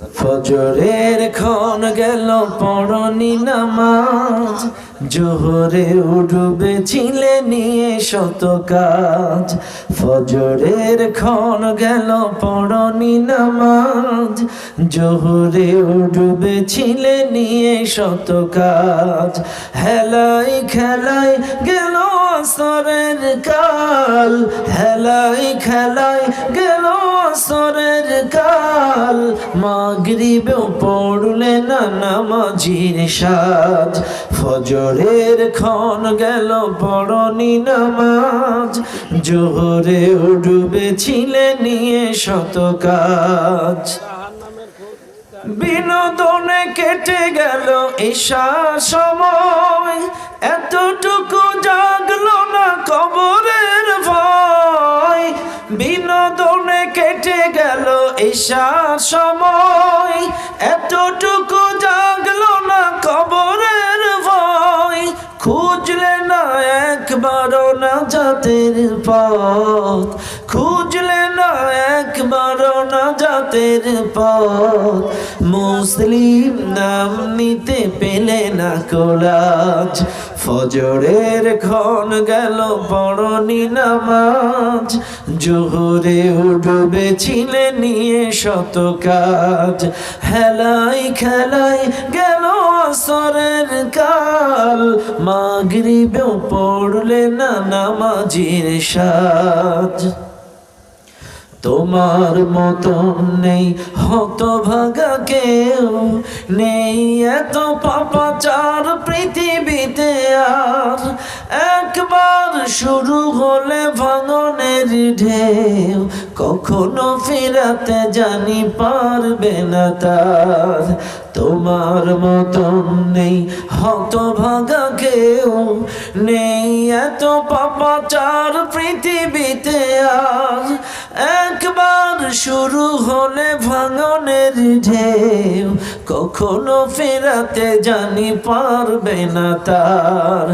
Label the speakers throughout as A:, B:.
A: ফজরের ক্ষণ গেল, পড়নি নামাজ। জোহরে উঠবে ছিলে নিয়ে শত কাজ। ফজরের ক্ষণ গেল, পড়নি নামাজ। জোহরে উঠবে ছিলে নিয়ে শত কাজ। হেলাই খেলাই গেল আসরের কাল। হেলাই খেলাই গেল আসরের কাল মাগরিবেও পড়লে না নামাজির সাজ। ফজরের ক্ষণ গেল পড়নি নামাজ। জোহরে উঠবে ছিলে নিয়ে শত কাজ। বিনোদনে কেটে গেল ঈশা সময়। এতটুকু গেল সময় এতটুকু জাগলো না কবরের ভয়। খুঁজলে না একবারও না জাতের পথ। খুঁজলে না একবারও না জাতের পথ। মুসলিম নাম নিতে পেলে না কোলাজ। ফজরের ক্ষণ গেল, পড়নি নামাজ। জোহরে উঠবে ছিলে নিয়ে শত কাজ। হেলাই খেলাই গেল আসরের কাল। মাগরিবেও পড়লে না নামাজির সাজ। তোমার মতন নেই হতভাগা কেউ নেই এত পাপাচার পৃথিবীতে আর। একবার শুরু হলে ভাঙনের ঢেউ কখনো ফেরাতে জানি পারবে না তার। তোমার মতন নেই, হতভাগা কেউ নেই। এত পাপাচার পৃথিবীতে আর একবার শুরু হলে ভাঙনের ঢেউ। কখনো ফেরাতে জানি পারবে না তার।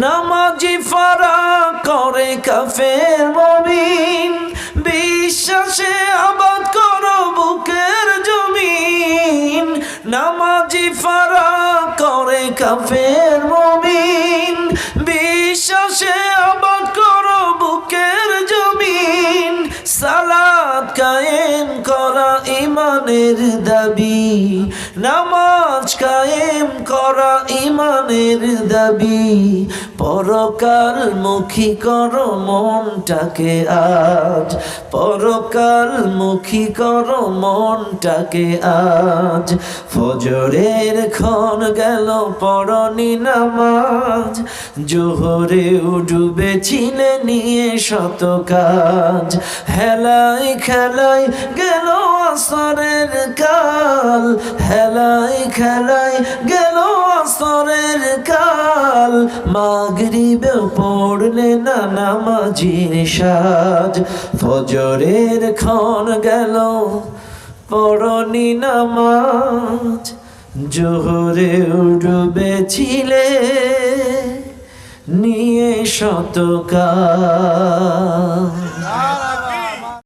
A: নামাজি ফারা করে কাফের মমিন কাফের মমিন বিশ্বাসে আবাদ করো বুকের জমিন সালাদ কায়েম করা। ইমানের দাবি, নামাজ কায়েম করা ইমানের দাবি। পরকাল মুখী করো মনটাকে আজ পরকাল মুখী করো মনটাকে আজ। ফজরের ক্ষণ গেল পরনি নামাজ। জোহরে উডুবে ছিলে নিয়ে শত কাজ। হেলাই খেলাই গেল আসরের কাল হেলাই খেলাই গেল আসরের কাল। মাগরিবেও পড়লে না নামাজির সাজ, ফজরের ক্ষণ গেল, পড়নি নামাজ। জোহরে উঠবে ছিলে নিয়ে শতকা।